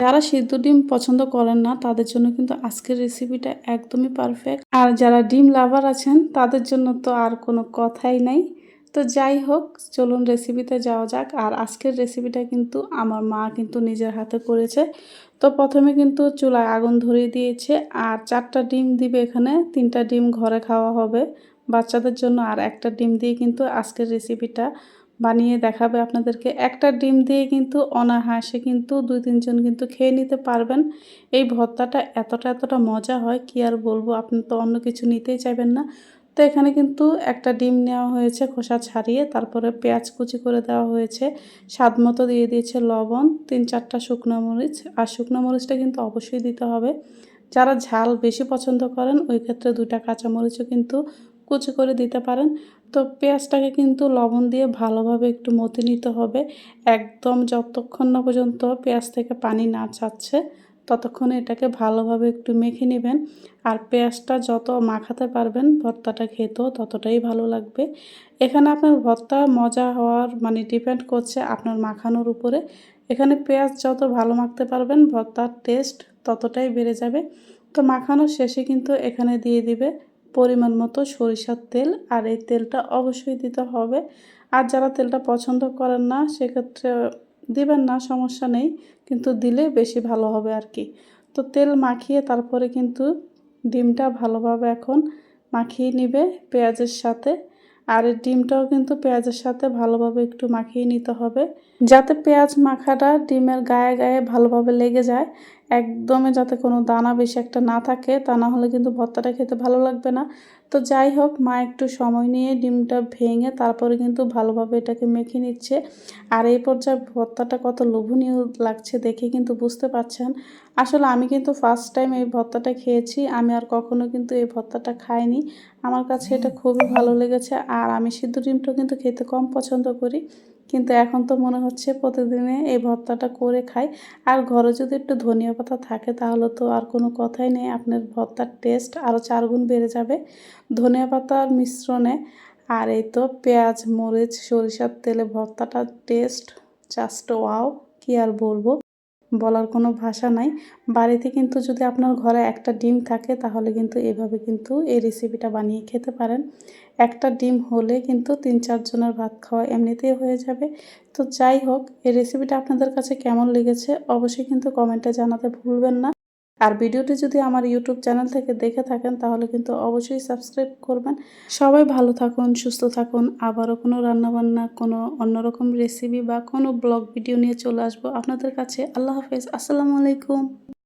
যারা সিদ্ধ ডিম পছন্দ করেন না, তাদের জন্য কিন্তু আজকের রেসিপিটা একদমই পারফেক্ট আর যারা ডিম লাভার আছেন, তাদের জন্য তো আর কোনো কথাই নাই। তো যাই হোক, চলুন রেসিপিতে যাওয়া যাক। আর আজকের রেসিপিটা কিন্তু আমার মা কিন্তু নিজের হাতে করেছে। তো প্রথমে কিন্তু চুলায় আগুন ধরিয়ে দিয়েছে। আর চারটা ডিম দিবে এখানে, তিনটা ডিম ঘরে খাওয়া হবে বাচ্চাদের জন্য। আর একটা ডিম দিয়ে কিন্তু আজকের রেসিপিটা বানিয়ে দেখাবে আপনাদেরকে। একটা ডিম দিয়ে কিন্তু অনাহাসে কিন্তু দুই তিনজন কিন্তু খেয়ে নিতে পারবেন। এই ভর্তাটা এতটা এতটা মজা হয়, কি আর বলব? আপনি তো অন্য কিছু নিতেই চাইবেন না। তো এখানে কিন্তু একটা ডিম নেওয়া হয়েছে খোসা ছাড়িয়ে, তারপরে পেঁয়াজ কুচি করে দেওয়া হয়েছে। স্বাদ মতো দিয়ে দিয়েছে লবণ, তিন, চারটা শুকনো মরিচ। আর শুকনো মরিচটা কিন্তু অবশ্যই দিতে হবে। যারা ঝাল বেশি পছন্দ করেন, ওই ক্ষেত্রে দুইটা কাঁচামরিচও কিন্তু কুচি করে দিতে পারেন। তো পেঁয়াজটাকে কিন্তু লবণ দিয়ে ভালোভাবে একটু মতে নিতে হবে। একদম যতক্ষণ না পর্যন্ত পেঁয়াজ থেকে পানি না ছাড়ছে ততক্ষণ এটাকে ভালোভাবে একটু মেখে নেবেন। আর পেঁয়াজটা যত মাখাতে পারবেন ভর্তাটা খেতেও ততটাই ভালো লাগবে। এখানে আপনার ভর্তা মজা হওয়ার মানে ডিপেন্ড করছে আপনার মাখানোর উপরে। এখানে পেঁয়াজ যত ভালো মাখতে পারবেন, ভর্তার টেস্ট ততটাই বেড়ে যাবে। তো মাখানোর শেষে কিন্তু এখানে দিয়ে দিবে পরিমাণ মতো সরিষার তেল আর এই তেলটা অবশ্যই দিতে হবে। আর যারা তেলটা পছন্দ করেন না, সেক্ষেত্রে দিবেন না, সমস্যা নেই। কিন্তু দিলে বেশি ভালো হবে আর কি। তো তেল মাখিয়ে তারপরে কিন্তু ডিমটা ভালোভাবে এখন মাখিয়ে নিবে পেঁয়াজের সাথে। আর ডিমটাও কিন্তু পেঁয়াজের সাথে ভালোভাবে একটু মাখিয়ে নিতে হবে। যাতে পেঁয়াজ মাখাটা ডিমের গায়ে গায়ে ভালোভাবে লেগে যায়। একদমই যাতে কোনো দানা বেশি একটা না থাকে, তা না হলে কিন্তু ভর্তাটা খেতে ভালো লাগবে না। তো যাই হোক, মা একটু সময় নিয়ে ডিমটা ভেঙে তারপরে কিন্তু ভালোভাবে এটাকে মেখে নিচ্ছে। আর এই পর্যায়ে ভর্তাটা কত লোভনীয় লাগছে দেখে কিন্তু বুঝতে পারছেন। আসলে আমি কিন্তু ফার্স্ট টাইম এই ভর্তাটা খেয়েছি, আমি আর কখনো কিন্তু এই ভর্তাটা খাইনি। আমার কাছে এটা খুবই ভালো লেগেছে, আর আমি সিদ্ধ ডিমটা কিন্তু খেতে কম পছন্দ করি। কিন্তু এখন তো মনে হচ্ছে প্রতিদিনে এই ভর্তাটা করে খাই। আর ঘরে যদি একটু ধনিয়া পাতা থাকে তাহলে তো আর কোনো কথাই নেই, আপনার ভর্তার টেস্ট আরও চারগুণ বেড়ে যাবে। ধনিয়া পাতার মিশ্রণে, আর এই তো পেঁয়াজ, মরিচ, সরিষার তেলে ভর্তাটার টেস্ট জাস্ট ওয়াও কি আর বলব। বলার কোনো ভাষা নাই। বাড়িতে কিন্তু যদি আপনার ঘরে একটা ডিম থাকে, তাহলে কিন্তু এভাবে কিন্তু এই রেসিপিটা বানিয়ে খেতে পারেন। একটা ডিম হলে কিন্তু তিন চারজনের ভাত খাওয়া এমনিতেই হয়ে যাবে। তো যাই হোক, এই রেসিপিটা আপনাদের কাছে কেমন লেগেছে, অবশ্যই কিন্তু কমেন্টে জানাতে ভুলবেন না। আর ভিডিওটি যদি আমার ইউটিউব চ্যানেল থেকে দেখে থাকেন, তাহলে কিন্তু অবশ্যই সাবস্ক্রাইব করবেন। সবাই ভালো থাকুন, সুস্থ থাকুন। আবারও কোনো রান্নাবান্না, কোনো অন্যরকম রেসিপি বা কোনো ব্লগ ভিডিও নিয়ে চলে আসব আপনাদের কাছে। আল্লাহ হাফেজ। আসসালামু আলাইকুম।